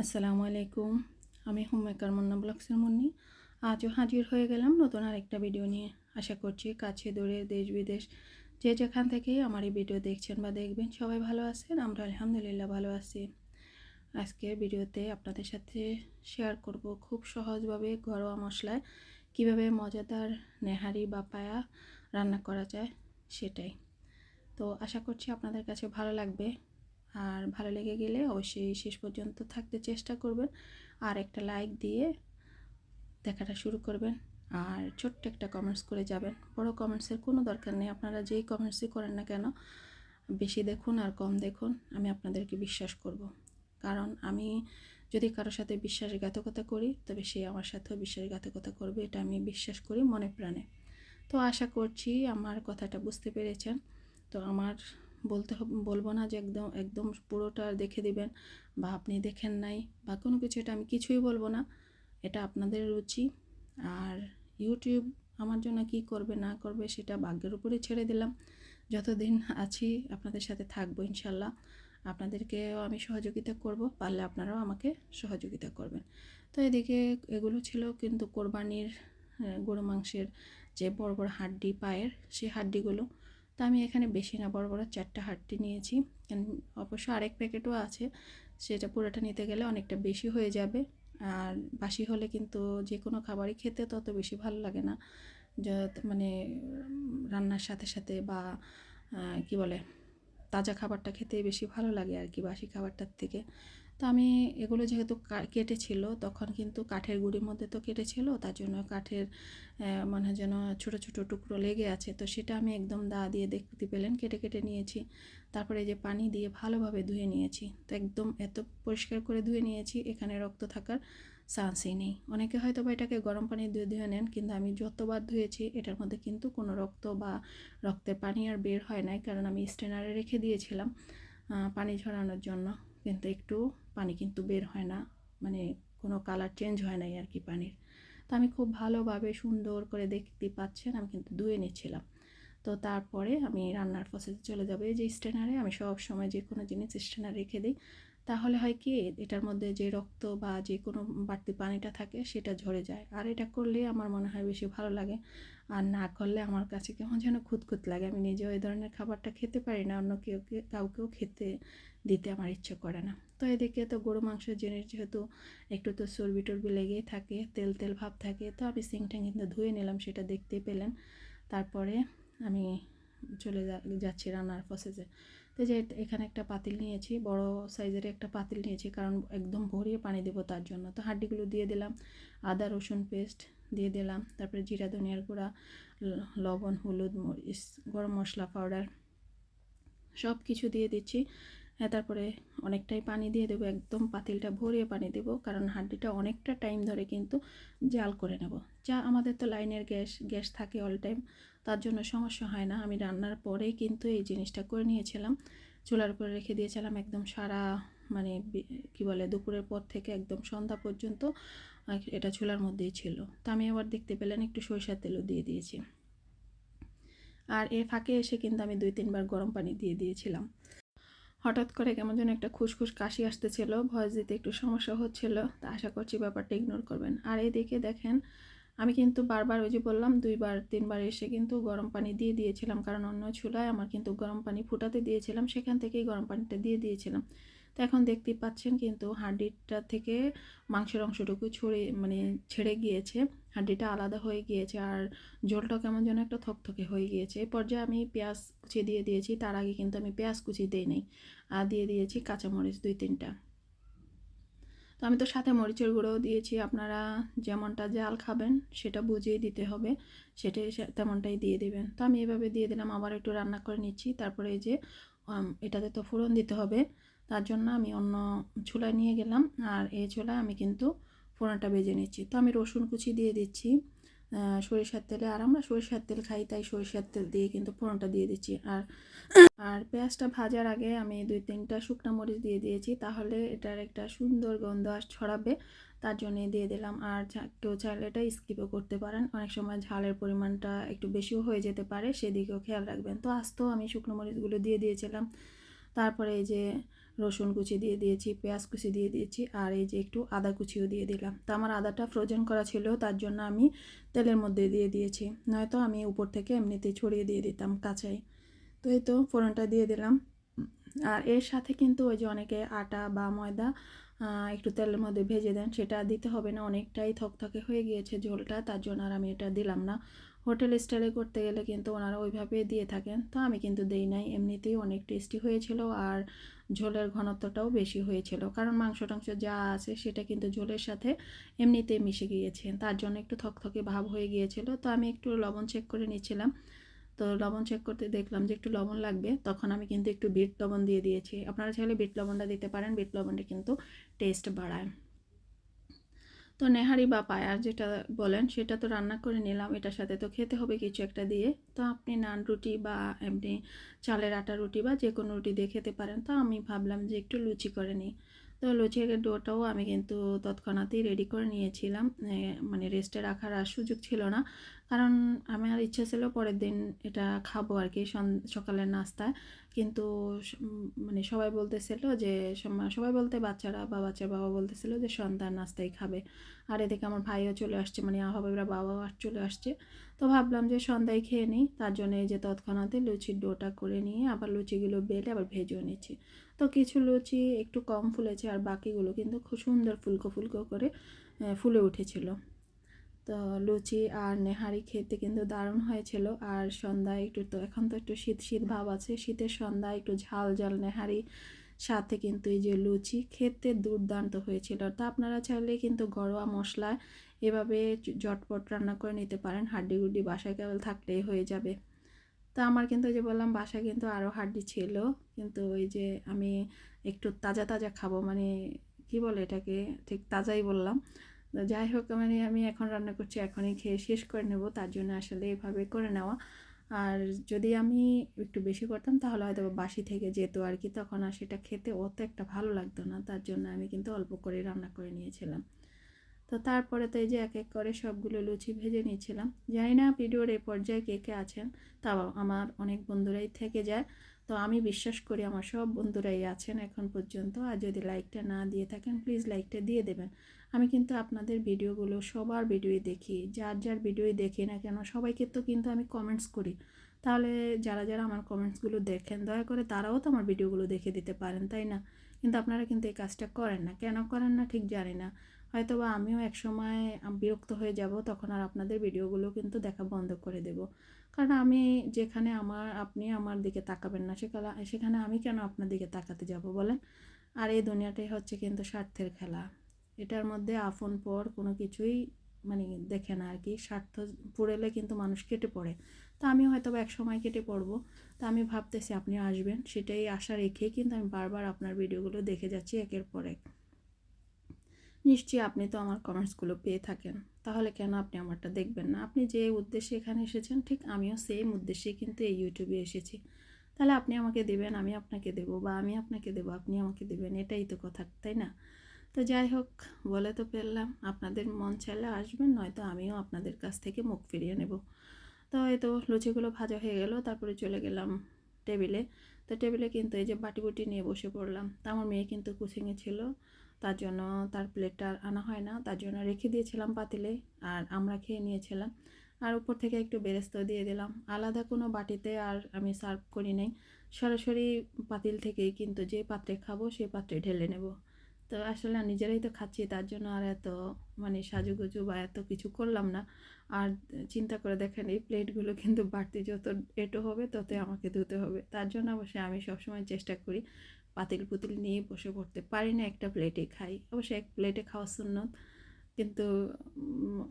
আসসালামু আলাইকুম। আমি হোমমেকার মুন্না ব্লগসের মুন্নি। আজও হাজির হয়ে গেলাম নতুন আরেকটা ভিডিও নিয়ে। আশা করছি কাছে দূরে দেশ বিদেশ যে যেখান থেকে আমার এই ভিডিও দেখছেন বা দেখবেন সবাই ভালো আছেন, আমরা আলহামদুলিল্লাহ ভালো আছি। আজকের ভিডিওতে আপনাদের সাথে শেয়ার করব খুব সহজভাবে ঘরোয়া মশলায় কীভাবে মজাদার নেহারি বা পায়া রান্না করা যায় সেটাই। তো আশা করছি আপনাদের কাছে ভালো লাগবে। আর ভালো লেগে গেলে অবশ্যই শেষ পর্যন্ত থাকতে চেষ্টা করবেন। আর একটা লাইক দিয়ে দেখাটা শুরু করবেন। আর ছোট্ট একটা কমেন্টস করে যাবেন। বড় কমেন্টসের কোনো দরকার নেই। আপনারা যেই কমেন্টসই করেন না কেন, বেশি দেখুন আর কম দেখুন, আমি আপনাদেরকে বিশ্বাস করব। কারণ আমি যদি কারোর সাথে বিশ্বাসঘাতকতা করি, তবে সে আমার সাথেও বিশ্বাসঘাতকতা করবে, এটা আমি বিশ্বাস করি মনে প্রাণে। তো আশা করছি আমার কথাটা বুঝতে পেরেছেন। তো আমার বলতে বলব না যে একদম একদম পুরোটা দেখে দিবেন বা আপনি দেখেন নাই বা কোনো কিছু, এটা আমি কিছুই বলব না। এটা আপনাদের রুচি। আর ইউটিউব আমার জন্য কি করবে, না করবে, সেটা ভাগ্যের উপরে ছেড়ে দিলাম। যতদিন আছি আপনাদের সাথে থাকব ইনশাল্লাহ। আপনাদেরকেও আমি সহযোগিতা করব, পারলে আপনারাও আমাকে সহযোগিতা করবেন। তো এদিকে এগুলো ছিল কিন্তু কোরবানির গরু মাংসের যে বড় বড় হাড্ডি পায়ের সেই হাড্ডিগুলো তো আমি এখানে বেশি না, বড় বড় চারটা হাড্ডি নিয়েছি। অবশ্য আরেক প্যাকেটও আছে, সেটা পুরোটা নিতে গেলে অনেকটা বেশি হয়ে যাবে। আর বাসি হলে কিন্তু যে কোনো খাবারই খেতে তত বেশি ভালো লাগে না। মানে রান্নার সাথে সাথে বা কি বলে, তাজা খাবারটা খেতে বেশি ভালো লাগে আর কি বাসি খাবারটার থেকে। তো আমি এগুলো যেহেতু কেটেছিল, তখন কিন্তু কাঠের গুঁড়ির মধ্যে তো কেটেছিল, তার জন্য কাঠের মনে হয় যেন ছোটো ছোটো টুকরো লেগে আছে, তো সেটা আমি একদম দা দিয়ে দেখতে পেলেন, কেটে কেটে নিয়েছি। তারপরে যে পানি দিয়ে ভালোভাবে ধুয়ে নিয়েছি, তো একদম এত পরিষ্কার করে ধুয়ে নিয়েছি, এখানে রক্ত থাকার চান্সই নেই। অনেকে হয়তো বা এটাকে গরম পানি দিয়ে ধুয়ে নেন, কিন্তু আমি যতবার ধুয়েছি, এটার মধ্যে কিন্তু কোনো রক্ত বা রক্তের পানি আর বের হয় নাই, কারণ আমি স্টেনারে রেখে দিয়েছিলাম পানি ঝরানোর জন্য, কিন্তু একটু পানি কিন্তু বের হয় না মানে কোনো কালার চেঞ্জ হয় নাই আর কি পানির। তো আমি খুব ভালোভাবে সুন্দর করে দেখতে পাচ্ছেন, আমি কিন্তু ধুয়ে নিচ্ছিলাম। তো তারপরে আমি রান্নার প্রসেসে চলে যাব। এই যে স্ট্যানারে আমি সব সময় যে কোনো জিনিস স্ট্যানার রেখে দিই তাহলে হয় কি, এটার মধ্যে যে রক্ত বা যে কোনো বাড়তি পানিটা থাকে সেটা ঝরে যায়। আর এটা করলে আমার মনে হয় বেশি ভালো লাগে। আর না করলে আমার কাছে কেমন যেন খুঁতখুত লাগে। আমি নিজেও এই ধরনের খাবারটা খেতে পারি না, অন্য কেউ কাউকেও খেতে দিতে আমার ইচ্ছে করে না। তো এদিকে তো গরু মাংসের জিনিস যেহেতু একটু তো চর্বি টর্বি লেগেই থাকে, তেল তেল ভাব থাকে, তো আমি সিংটা কিন্তু ধুয়ে নিলাম, সেটা দেখতে পেলেন। তারপরে আমি চলে যাচ্ছি রান্নার প্রসেসে তো যে এখানে একটা পাতিল নিয়েছি, বড় সাইজের একটা পাতিল নিয়েছি, কারণ একদম ভরিয়ে পানি দেবো তার জন্য। তো হাড্ডিগুলো দিয়ে দিলাম, আদা, রসুন পেস্ট দিয়ে দিলাম, তারপরে জিরা, ধনিয়ার গুঁড়া লবণ, হলুদ, মরিচ, গরম মশলা, পাউডার সব কিছু দিয়ে দিচ্ছি। হ্যাঁ তারপরে অনেকটাই পানি দিয়ে দেবো, একদম পাতিলটা ভরিয়ে পানি দেব, কারণ হাড্ডিটা অনেকটা টাইম ধরে কিন্তু জাল করে নেব। যা আমাদের তো লাইনের গ্যাস গ্যাস থাকে অল টাইম তার জন্য সমস্যা হয় না। আমি রান্নার পরেই কিন্তু এই জিনিসটা করে নিয়েছিলাম। চুলার উপরে রেখে দিয়েছিলাম একদম সারা মানে কি বলে, দুপুরের পর থেকে একদম সন্ধ্যা পর্যন্ত এটা চুলার মধ্যেই ছিল। তো আমি আবার দেখতে পেলেন একটু সরিষার তেলও দিয়ে দিয়েছি। আর এ ফাঁকে এসে কিন্তু আমি দুই তিনবার গরম পানি দিয়ে দিয়েছিলাম। হঠাৎ করে কেমন যেন একটা খুসখুস কাশি আসতেছিল, ভয়েস দিতে একটু সমস্যা হচ্ছিল। তা আশা করছি ব্যাপারটা ইগনোর করবেন। আর এদিকে দেখেন আমি কিন্তু বারবার ওই যে বললাম, দুইবার, তিনবার এসে কিন্তু গরম পানি দিয়ে দিয়েছিলাম। কারণ অন্য চুলায় আমার কিন্তু গরম পানি ফুটাতে দিয়েছিলাম, সেখান থেকেই গরম পানিটা দিয়ে দিয়েছিলাম। তো এখন দেখতেই পাচ্ছেন কিন্তু হাড্ডিটা থেকে মাংসের অংশটুকু ছড়ে মানে ছেড়ে গিয়েছে। হাড্ডিটা আলাদা হয়ে গিয়েছে আর জলটা কেমন যেন একটা থকথকে হয়ে গিয়েছে। এই পর্যায়ে আমি পেঁয়াজ কুচি দিয়ে দিয়েছি, তার আগে কিন্তু আমি পেঁয়াজ কুচি দিই নেই আর দিয়ে দিয়েছি কাঁচামরিচ দুই, তিনটা। তো আমি তো সাথে মরিচের গুঁড়োও দিয়েছি, আপনারা যেমনটা জাল খাবেন সেটা বুঝিয়ে দিতে হবে, সেটাই তেমনটাই দিয়ে দেবেন। তো আমি এভাবে দিয়ে দিলাম, আবার একটু রান্না করে নিচ্ছি, তারপরে এই যে এটাতে তো ফোড়ন দিতে হবে, তার জন্য আমি অন্য চুলায় নিয়ে গেলাম, আর এই চুলায় আমি কিন্তু ফোড়নটা বেজে নিচ্ছি। তো আমি রসুন কুচি দিয়ে দিচ্ছি সরিষার তেলে, আর আমরা সরিষার তেল খাই, তাই সরিষার তেল দিয়ে কিন্তু ফোড়নটা দিয়ে দিচ্ছি। আর আর পেঁয়াজটা ভাজার আগে আমি দুই তিনটা শুকনো মরিচ দিয়ে দিয়েছি, তাহলে এটার একটা সুন্দর গন্ধ আর ছড়াবে, তার জন্যে দিয়ে দিলাম। আর কেউ চাইলে এটা স্কিপও করতে পারেন, অনেক সময় ঝালের পরিমাণটা একটু বেশিও হয়ে যেতে পারে, সেদিকেও খেয়াল রাখবেন। তো আস্তেও আমি শুকনো মরিচগুলো দিয়ে দিয়েছিলাম। তারপরে এই যে রসুন কুচি দিয়ে দিয়েছি, পেঁয়াজ কুচি দিয়ে দিয়েছি, আর এই যে একটু আদা কুচিও দিয়ে দিলাম। তো আমার আদাটা ফ্রোজেন করা ছিল, তার জন্য আমি তেলের মধ্যে দিয়ে দিয়েছি। নয়তো আমি উপর থেকে এমনিতেই ছড়িয়ে দিয়ে দিতাম কাঁচাই। তো এই তো ফোড়নটা দিয়ে দিলাম। আর এর সাথে কিন্তু ওই যে অনেকে আটা বা ময়দা একটু তেলের মধ্যে ভেজে দেন, সেটা দিতে হবে না, অনেকটাই থকথকে হয়ে গিয়েছে ঝোলটা, তার জন্য আর আমি এটা দিলাম না। হোটেল স্টাইলে করতে গেলে কিন্তু ওনারা ওইভাবে দিয়ে থাকেন, তো আমি কিন্তু দেই নাই। এমনিতেই অনেক টেস্টি হয়েছিল, আর ঝোলের ঘনত্বটাও বেশি হয়েছিল। কারণ মাংস টাংস যা আছে সেটা কিন্তু ঝোলের সাথে এমনিতেই মিশে গিয়েছে। তার জন্য একটু থকথকে ভাব হয়ে গিয়েছিল। তো আমি একটু লবণ চেক করে নিচ্ছিলাম। তো লবণ চেক করতে দেখলাম যে একটু লবণ লাগবে। তখন আমি কিন্তু একটু বিট লবণ দিয়ে দিয়েছি। আপনারা চাইলে বিট লবণটা দিতে পারেন। বিট লবণটা কিন্তু টেস্ট বাড়ায়। তো নেহারি বা পায়ার যেটা বলেন, সেটা তো রান্না করে নিলাম, এটার সাথে তো খেতে হবে কিছু একটা দিয়ে। তো আপনি নান রুটি বা এমনি চালের আটা রুটি বা যে কোনো রুটি দিয়ে খেতে পারেন। তো আমি ভাবলাম যে একটু লুচি করে নিই। তো লুচির ডোটাও আমি কিন্তু তৎক্ষণাৎই রেডি করে নিয়েছিলাম। মানে রেস্টে রাখার আর সুযোগ ছিল না। কারণ আমার ইচ্ছে ছিল পরের দিন এটা খাব আর কি সকালের নাস্তায়। কিন্তু মানে সবাই বলতেছিল যে সবাই বলতে বাচ্চারা বা বাচ্চার বাবা বলতেছিল যে সন্তান নাস্তাই খাবে। আর এদিকে আমার ভাইও চলে আসছে মানে আহবাবিরা বাবাও আর চলে আসছে। তো ভাবলাম যে সন্ধ্যায় খেয়ে নিই। তার জন্য এই যে তৎক্ষণাতে লুচির ডোটা করে নিয়ে আবার লুচিগুলো বেলে আবার ভেজেও নিচ্ছি। তো কিছু লুচি একটু কম ফুলেছে আর বাকিগুলো কিন্তু খুব সুন্দর ফুলকো ফুলকো করে ফুলে উঠেছিল। তো লুচি আর নেহারি খেতে কিন্তু দারুণ হয়েছিল। আর সন্ধ্যায় একটু তো, এখন তো একটু শীত শীত ভাব আছে। শীতের সন্ধ্যায় একটু ঝাল ঝাল নেহারি সাথে কিন্তু এই যে লুচি খেতে দুর্দান্ত হয়েছিল। তা আপনারা চাইলে কিন্তু ঘরোয়া মশলা এভাবে ঝটপট রান্না করে নিতে পারেন। হাড্ডি গুড্ডি বাসায় কেবল থাকলেই হয়ে যাবে। তো আমার কিন্তু যে বললাম, বাসায় কিন্তু আরও হাড্ডি ছিল। কিন্তু ওই যে আমি একটু তাজা তাজা খাব মানে কি বলে এটাকে? ঠিক তাজাই বললাম। যাই হোক মানে আমি এখন রান্না করছি, এখনই খেয়ে শেষ করে নেব। তার জন্য আসলে এভাবে করে নেওয়া। আর যদি আমি একটু বেশি করতাম, তাহলে হয়তো বাসি থেকে যেত আর কি। তখন আর সেটা খেতে অত একটা ভালো লাগতো না। তার জন্য আমি কিন্তু অল্প করে রান্না করে নিয়েছিলাম। তো তারপরে তো এই যে এক এক করে সবগুলো লুচি ভেজে নিয়েছিলাম জানি না ভিডিওর এই পর্যায়ে কে কে আছেন, তাও আমার অনেক বন্ধুরাই থেকে যায়। তো আমি বিশ্বাস করি আমার সব বন্ধুরাই আছেন এখন পর্যন্ত। আর যদি লাইকটা না দিয়ে থাকেন প্লিজ লাইকটা দিয়ে দেবেন। আমি কিন্তু আপনাদের ভিডিওগুলো সবার ভিডিওই দেখি। যার যার ভিডিওই দেখি না কেন, সবাইকে তো কিন্তু আমি কমেন্টস করি। তাহলে যারা যারা আমার কমেন্টসগুলো দেখেন, দয়া করে তারাও তো আমার ভিডিওগুলো দেখে দিতে পারেন, তাই না? কিন্তু আপনারা কিন্তু এই কাজটা করেন না। কেন করেন না ঠিক জানি না। হয়তো বা আমিও এক সময় বিরক্ত হয়ে যাব, তখন আর আপনাদের ভিডিওগুলো কিন্তু দেখা বন্ধ করে দেব। কারণ আমি যেখানে আমার, আপনি আমার দিকে তাকাবেন না সেখানে সেখানে আমি কেন আপনার দিকে তাকাতে যাব বলেন? আর এই দুনিয়াটাই হচ্ছে কিন্তু স্বার্থের খেলা। এটার মধ্যে আপন, পর কোনো কিছুই মানে দেখে না আর কি স্বার্থ পুড়েলে কিন্তু মানুষ কেটে পড়ে। তা আমি হয়তো এক সময় কেটে পড়ব। তা আমি ভাবতেছি আপনি আসবেন। সেটাই আশা রেখেই কিন্তু আমি বারবার আপনার ভিডিওগুলো দেখে যাচ্ছি একের পর এক। নিশ্চয়ই আপনি তো আমার কমেন্টসগুলো পেয়ে থাকেন। তাহলে কেন আপনি আমারটা দেখবেন না? আপনি যে উদ্দেশ্যে এখানে এসেছেন, ঠিক আমিও সেম উদ্দেশ্যে কিন্তু এই ইউটিউবে এসেছি। তাহলে আপনি আমাকে দেবেন, আমি আপনাকে দেব বা আমি আপনাকে দেবো, আপনি আমাকে দেবেন, এটাই তো কথা, তাই না? তো যাই হোক, বলে তো পেলাম আপনাদের মন চাইলে আসবেন, নয়তো আমিও আপনাদের কাছ থেকে মুখ ফিরিয়ে নেব। তো এই তো লুচিগুলো ভাজা হয়ে গেল, তারপরে চলে গেলাম টেবিলে। তো টেবিলে কিন্তু এই যে বাটি বুটি নিয়ে বসে পড়লাম। তা আমার মেয়ে কিন্তু কুচিংয়ে ছিল। তার জন্য তার প্লেটটা আনা হয় না। তার জন্য রেখে দিয়েছিলাম পাতিলে আর আমরা খেয়ে নিয়েছিলাম। আর উপর থেকে একটু বেরেস্ত দিয়ে দিলাম। আলাদা কোনো বাটিতে আর আমি সার্ভ করি নাই। সরাসরি পাতিল থেকেই কিন্তু যে পাত্রে খাব সেই পাত্রে ঢেলে নেব। তো আসলে নিজেরাই তো খাচ্ছি, তার জন্য আর এত মানে সাজুগুজু বা এত কিছু করলাম না। আর চিন্তা করে দেখেন, এই প্লেটগুলো কিন্তু বাড়তি যত এটো হবে ততই আমাকে ধুতে হবে। তার জন্য অবশ্যই আমি সবসময় চেষ্টা করি পাতিল পুতিল নিয়ে বসে পড়তে পারি না, একটা প্লেটে খাই। অবশ্যই এক প্লেটে খাওয়া সুন্নত, কিন্তু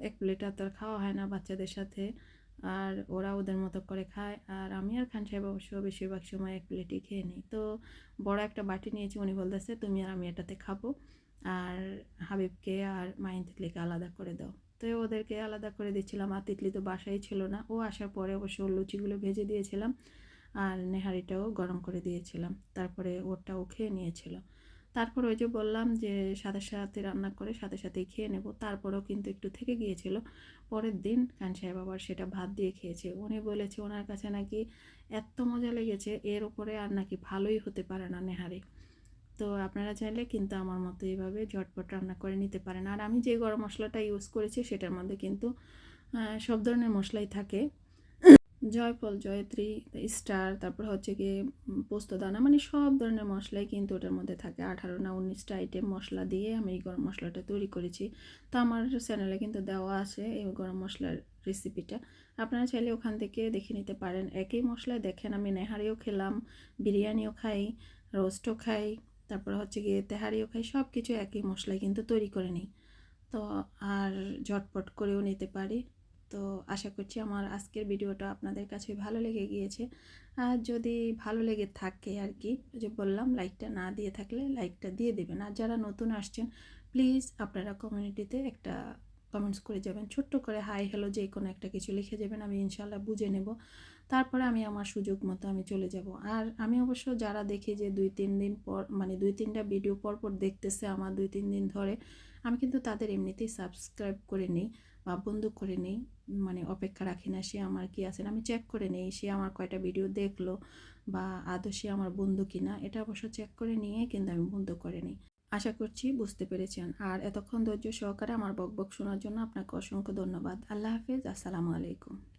এক প্লেট আর তো খাওয়া হয় না বাচ্চাদের সাথে। আর ওরা ওদের মতো করে খায়। আর আমি আর খান সাহেব অবশ্য বেশিরভাগ সময় এক প্লেটই খেয়ে নিই। তো বড় একটা বাটি নিয়েছি, উনি বলতেছে, তুমি আর আমি এটাতে খাব। আর হাবিবকে আর মাইন তিতলিকে আলাদা করে দাও। তো ওদেরকে আলাদা করে দিচ্ছিলাম। আর তিতলি তো বাসাই ছিল না। ও আসার পরে অবশ্য লুচিগুলো ভেজে দিয়েছিলাম। আর নেহারিটাও গরম করে দিয়েছিলাম। তারপরে ওরটাও খেয়ে নিয়েছিল। তারপর ওই যে বললাম যে সাথে সাথে রান্না করে সাথে সাথেই খেয়ে নেব। তারপরেও কিন্তু একটু থেকে গিয়েছিল। পরের দিন খান সাহেব আবার সেটা ভাত দিয়ে খেয়েছে। উনি বলেছে ওনার কাছে নাকি এত মজা লেগেছে, এর উপরে আর নাকি ভালোই হতে পারে না নেহারি। তো আপনারা চাইলে কিন্তু আমার মতো এইভাবে ঝটপট রান্না করে নিতে পারেন। আর আমি যে গরম মশলাটা ইউজ করেছি সেটার মধ্যে কিন্তু সব ধরনের মশলাই থাকে। জয়ফল, জয়ত্রী স্টার তারপর হচ্ছে গিয়ে পোস্তদানা মানে সব ধরনের মশলাই কিন্তু ওটার মধ্যে থাকে। আঠারো না উনিশটা আইটেম মশলা দিয়ে আমি এই গরম মশলাটা তৈরি করেছি। তো আমার চ্যানেলে কিন্তু দেওয়া আছে এই গরম মশলার রেসিপিটা আপনারা চাইলে ওখান থেকে দেখে নিতে পারেন। একই মশলায় দেখেন, আমি নেহারিও খেলাম, বিরিয়ানিও খাই, রোস্টও খাই, তারপর হচ্ছে গিয়ে তেহারিও খাই সব কিছু একই মশলায় কিন্তু তৈরি করে নিই। তো আর ঝটপট করেও নিতে পারি। তো আশা করছি আমার আজকের ভিডিওটা আপনাদের কাছে ভালো লেগে গিয়েছে। আর যদি ভালো লেগে থাকে আর কি যে বললাম লাইকটা না দিয়ে থাকলে লাইকটা দিয়ে দেবেন। আর যারা নতুন আসছেন প্লিজ আপনারা কমিউনিটিতে একটা কমেন্টস করে যাবেন। ছোট্ট করে হাই হ্যালো যে কোনো একটা কিছু লিখে যাবেন, আমি ইনশাল্লাহ বুঝে নেব। তারপরে আমি আমার সুযোগ মতো আমি চলে যাব। আর আমি অবশ্য যারা দেখি যে দুই, তিন দিন পর মানে দুই, তিনটা ভিডিও পর পর দেখতেছে আমার, দুই, তিন দিন ধরে আমি কিন্তু তাদের এমনিতেই সাবস্ক্রাইব করে নিই বা বন্ধু করে নিই। মানে অপেক্ষা রাখি না, সে আমার কি আছেন? আমি চেক করে নিই, সে আমার কয়টা ভিডিও দেখল বা আদৌ সে আমার বন্ধু কিনা? এটা অবশ্য চেক করে নিয়ে কিন্তু আমি বন্ধু করে নিই। আশা করছি বুঝতে পেরেছেন। আর এতক্ষণ ধৈর্য সহকারে আমার বকবক শোনার জন্য আপনাকে অসংখ্য ধন্যবাদ। আল্লাহ হাফেজ, আসসালামু আলাইকুম।